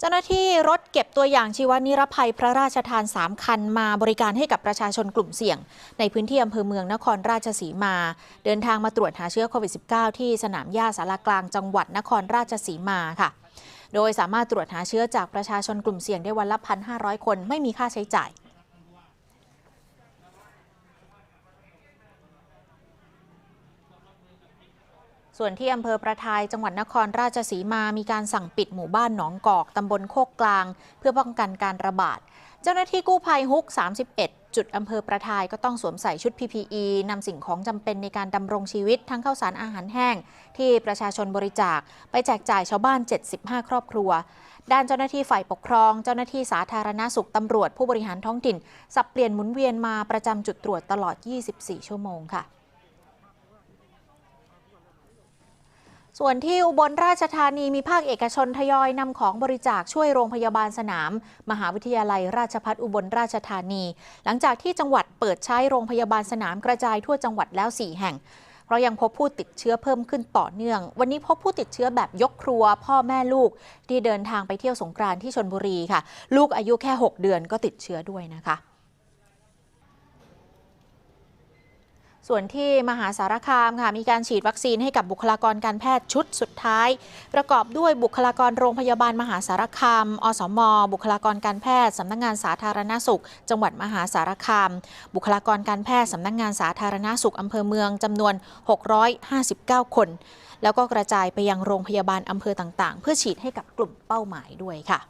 เจ้าหน้าที่รถเก็บตัวอย่างชีวนิรภัยพระราชทาน 3 คันมาบริการให้กับประชาชนกลุ่มเสี่ยง ในพื้นที่อำเภอเมืองนครราชสีมา เดินทางมาตรวจหาเชื้อโควิด -19 ที่สนามหญ้าสารากลางจังหวัดนครราชสีมาค่ะ โดยสามารถตรวจหาเชื้อจากประชาชนกลุ่มเสี่ยงได้วันละ 1,500 คนไม่มีค่าใช้จ่าย ส่วนที่อำเภอประทายจังหวัดนครราชสีมามีการสั่งปิดหมู่บ้านหนองกอกตำบลโคกกลาง เพื่อป้องกันการระบาด เจ้าหน้าที่กู้ภัยฮุก 31 จุดอำเภอประทายก็ต้องสวมใส่ชุด PPE นำสิ่งของจำเป็นในการดำรงชีวิตทั้งข้าวสารอาหารแห้ง ที่ประชาชนบริจาค ไปแจกจ่ายชาวบ้าน 75 ครอบครัว ด้านเจ้าหน้าที่ฝ่ายปกครอง เจ้าหน้าที่สาธารณสุขตำรวจผู้บริหารท้องถิ่น สับเปลี่ยนหมุนเวียนมาประจำจุดตรวจตลอด 24 ชั่วโมงค่ะ ส่วนที่อุบลราชธานีมีภาคเอกชนทยอยนำของบริจาคช่วยโรงพยาบาลสนาม มหาวิทยาลัยราชภัฏอุบลราชธานี หลังจากที่จังหวัดเปิดใช้โรงพยาบาลสนามกระจายทั่วจังหวัดแล้ว 4 แห่ง เพราะยังพบผู้ติดเชื้อเพิ่มขึ้นต่อเนื่อง วันนี้พบผู้ติดเชื้อแบบยกครัว พ่อแม่ลูกที่เดินทางไปเที่ยวสงกรานที่ชนบุรีค่ะ ลูกอายุแค่ 6 เดือนก็ติดเชื้อด้วยนะคะ ส่วนที่มหาสารคามค่ะมีการฉีดวัคซีนให้กับบุคลากรการแพทย์ชุดสุดท้าย ประกอบด้วยบุคลากรโรงพยาบาลมหาสารคาม อสม บุคลากรการแพทย์สำนักงงานสาธารณสุข จังหวัดมหาสารคาม บุคลากรการแพทย์สำนักงงานสาธารณสุขอำเภอเมืองจำนวน 659 คน แล้วก็กระจายไปยังโรงพยาบาลอำเภอต่างๆ เพื่อฉีดให้กับกลุ่มเป้าหมายด้วยค่ะ